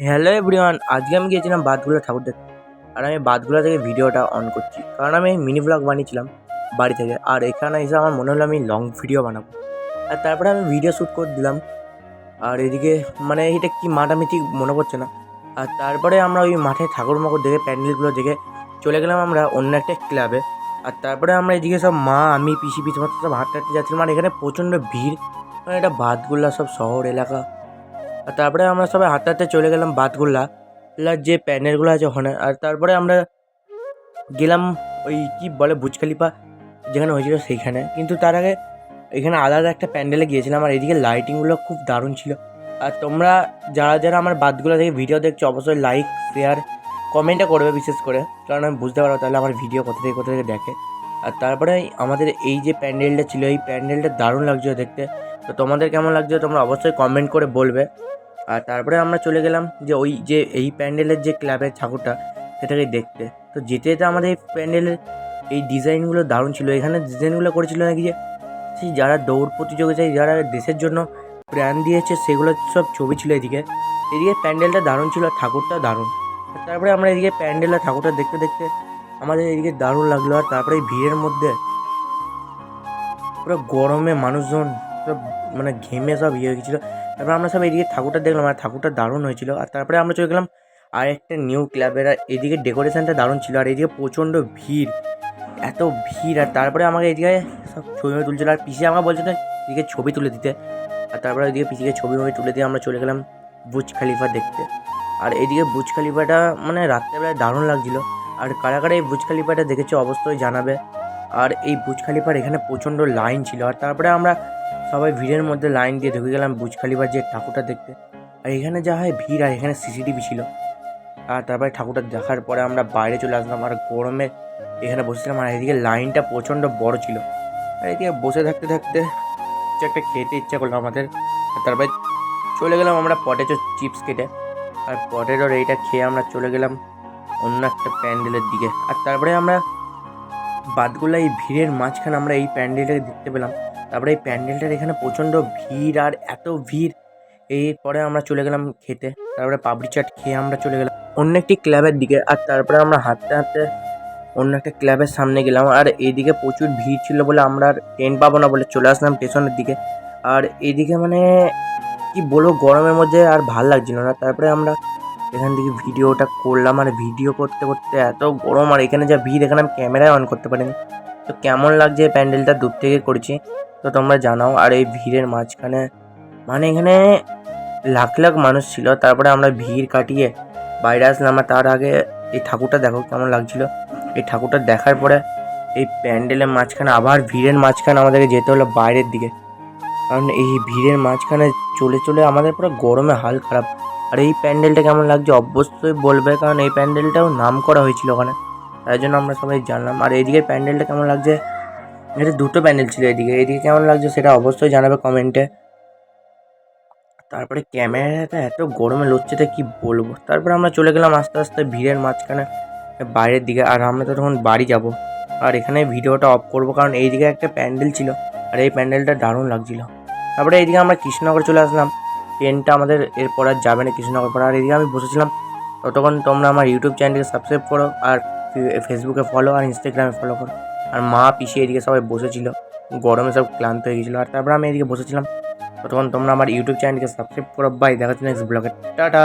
Hello everyone আজকে আমি গিয়েছিলাম বাদগুলা ঠাকুর দেখতে। আর আমি বাদগুলা থেকে ভিডিওটা অন করছি। কারণ আমি মিনি ব্লগ বানিয়েছিলাম বাড়ি থেকে। আর এখানে এসে আমার মনে হলো আমি লং ভিডিও বানাবো। আর তারপরে আমি ভিডিও শ্যুট করে দিলাম। আর এদিকে মানে এটা কি মাঠ আমি ঠিক মনে পড়ছে না। আর তারপরে আমরা ওই মাঠে ঠাকুর মাকুর দেখে প্যান্ডেলগুলো দেখে চলে গেলাম আমরা অন্য একটা ক্লাবে আর তারপরে আমরা এদিকে সব মা, আমি, পিসি পিসি সব হাঁটতে হাঁটতে যাচ্ছিলাম। আর এখানে প্রচণ্ড ভিড়। মানে এটা বাদগুলা সব শহর এলাকা। আর তারপরে আমরা সবাই হাঁটতে চলে গেলাম বাতগুলা যে প্যানেলগুলো আছে ওখানে। আর তারপরে আমরা গেলাম ওই কি বলে বুজখালিপা, যেখানে হয়েছিল সেইখানে। কিন্তু তার আগে এখানে আলাদা একটা প্যান্ডেলে গিয়েছিলাম আর এদিকে লাইটিংগুলো খুব দারুণ ছিল। আর তোমরা যারা যারা আমার বাদগুলো থেকে ভিডিও দেখছ, অবশ্যই লাইক শেয়ার কমেন্টটা করবে বিশেষ করে। কারণ আমি বুঝতে পারব তাহলে আমার ভিডিও কোথা থেকে কোথা থেকে দেখে। আর তারপরে আমাদের এই যে প্যান্ডেলটা ছিল, এই প্যান্ডেলটা দারুণ লাগছিল দেখতে। তো তোমাদের কেমন লাগছে তোমরা অবশ্যই কমেন্ট করে বলবে। আর তারপরে আমরা চলে গেলাম যে ওই যে এই প্যান্ডেলের যে ক্লাবের ঠাকুরটা, সেটাকে দেখতে। তো যেতে যেতে আমাদের এই প্যান্ডেলের এই ডিজাইনগুলো দারুণ ছিল। এখানে ডিজাইনগুলো করেছিল নাকি যে, সেই যারা দৌড় প্রতিযোগিতায় যারা দেশের জন্য প্রাণ দিয়েছে, সেগুলো সব ছবি ছিল এদিকে। এদিকে প্যান্ডেলটা দারুণ ছিল, ঠাকুরটা দারুণ। তারপরে আমরা এদিকে প্যান্ডেল আর ঠাকুরটা দেখতে দেখতে আমাদের এদিকে দারুণ লাগল। আর তারপরে ভিড়ের মধ্যে পুরো গরমে মানুষজন মানে ঘেমে সব ইয়ে হয়ে তারপর আমরা সব এদিকে ঠাকুরটা দেখলাম, আর ঠাকুরটা দারুণ হয়েছিল। আর তারপরে আমরা চলে গেলাম আর একটা নিউ ক্লাবের আর এদিকে ডেকোরেশনটা দারুণ ছিল, আর এদিকে প্রচণ্ড ভিড়, এত ভিড়। আর তারপরে আমাকে এদিকে সব ছবি তুলছিল, আর পিসি আমাকে বলছিল এদিকে ছবি তুলে দিতে। আর তারপরে ওইদিকে পিসিকে ছবি ছবি তুলে দিয়ে আমরা চলে গেলাম বুজ খালিফা দেখতে। আর এদিকে বুজ খালিফাটা মানে রাত্রেবেলায় দারুণ লাগছিল। আর কারা কারা এই বুজ খালিফাটা দেখেছে অবশ্যই জানাবে। আর এই বুজ খালিফার এখানে প্রচণ্ড লাইন ছিল। আর তারপরে আমরা সবাই ভিড়ের মধ্যে লাইন দিয়ে ঢুকে গেলাম বুজ খালিফার যে ঠাকুরটা দেখতে। আর এখানে যা হয় ভিড় আর এখানে সিসিটিভি ছিল। আর তারপরে ঠাকুরটা দেখার পরে আমরা বাইরে চলে আসলাম। আর গরমে এখানে বসেছিলাম আর এদিকে লাইনটা প্রচণ্ড বড় ছিল। আর এদিকে বসে থাকতে থাকতে কিছু একটা খেতে ইচ্ছা করল আমাদের। তারপরে চলে গেলাম আমরা পটেটো চিপস কেটে। আর পটেটোর এইটা খেয়ে আমরা চলে গেলাম অন্য একটা প্যান্ডেলের দিকে। আর তারপরে আমরা বাদগুলো এই ভিড়ের মাঝখানে আমরা এই প্যান্ডেলটাকে দেখতে পেলাম। তারপরে এই প্যান্ডেলটার এখানে প্রচণ্ড ভিড় আর এত ভিড়। এরপরে আমরা চলে গেলাম খেতে, তারপরে পাবড়ি চাট খেয়ে আমরা চলে গেলাম অন্য একটি ক্লাবের দিকে আর তারপরে আমরা হাঁটতে হাঁটতে অন্য একটা ক্লাবের সামনে গেলাম আর এইদিকে প্রচুর ভিড় ছিল বলে আমরা আর ট্রেন পাবো না বলে চলে আসলাম স্টেশনের দিকে। আর এইদিকে মানে কি বলব গরমের মধ্যে আর ভালো লাগছিল না। তারপরে আমরা এখান থেকে ভিডিওটা করলাম আর ভিডিও করতে করতে এত গরম আর এখানে যা ভিড় এখানে আমি ক্যামেরায় অন করতে পারিনি। তো কেমন লাগছে প্যান্ডেলটা? দূর থেকে করেছি। তো তোমরা জানাও। আর এই ভিড়ের মাঝখানে মানে এখানে লাখ লাখ মানুষ ছিল। তারপরে আমরা ভিড় কাটিয়ে বাইরে আসলাম। আর তার আগে এই ঠাকুরটা দেখো কেমন লাগছিল। এই ঠাকুরটা দেখার পরে এই প্যান্ডেলের মাঝখানে, আবার ভিড়ের মাঝখানে আমাদেরকে যেতে হলো বাইরের দিকে। কারণ এই ভিড়ের মাঝখানে চলে চলে আমাদের পুরো গরমে হাল খারাপ। আর এই প্যান্ডেলটা কেমন লাগছে? অবশ্যই বলবে। কারণ এই প্যান্ডেলটাও নাম করা হয়েছিল ওখানে। তাই জন্য আমরা সবাই জানলাম। আর এইদিকে প্যান্ডেলটা কেমন লাগছে? এটা দুটো প্যান্ডেল ছিল এদিকে। এদিকে কেমন লাগছে সেটা অবশ্যই জানাবে কমেন্টে। তারপরে ক্যামেরাটা এত গরমে লড়ছে কি বলব? তারপরে আমরা চলে গেলাম আস্তে আস্তে ভিড়ের মাঝখানে বাইরের দিকে। আর আমরা তো তখন বাড়ি যাব। আর এখানে ভিডিওটা অফ করব। কারণ এইদিকে একটা প্যান্ডেল ছিল। আর এই প্যান্ডেলটা দারুণ লাগছিল। তারপরে এইদিকে আমরা কৃষ্ণনগর চলে আসলাম। ট্রেনটা আমাদের এরপর আর যাবে না কৃষ্ণনগর পর। আর এদিকে আমি বসেছিলাম ততক্ষণ তোমরা আমার ইউটিউব চ্যানেলকে সাবস্ক্রাইব করো। আর ফেসবুকে ফলো আর ইনস্টাগ্রামে ফলো করো। আর মা পিছিয়ে এদিকে সবাই বসেছিল। গরমে সব ক্লান্ত হয়ে গেছিল। আর তারপর আমি এদিকে বসেছিলাম। ততক্ষণ তোমরা আমার ইউটিউব চ্যানেলকে সাবস্ক্রাইব করো। বাই দেখা হচ্ছে নেক্সট ব্লগে টাটা!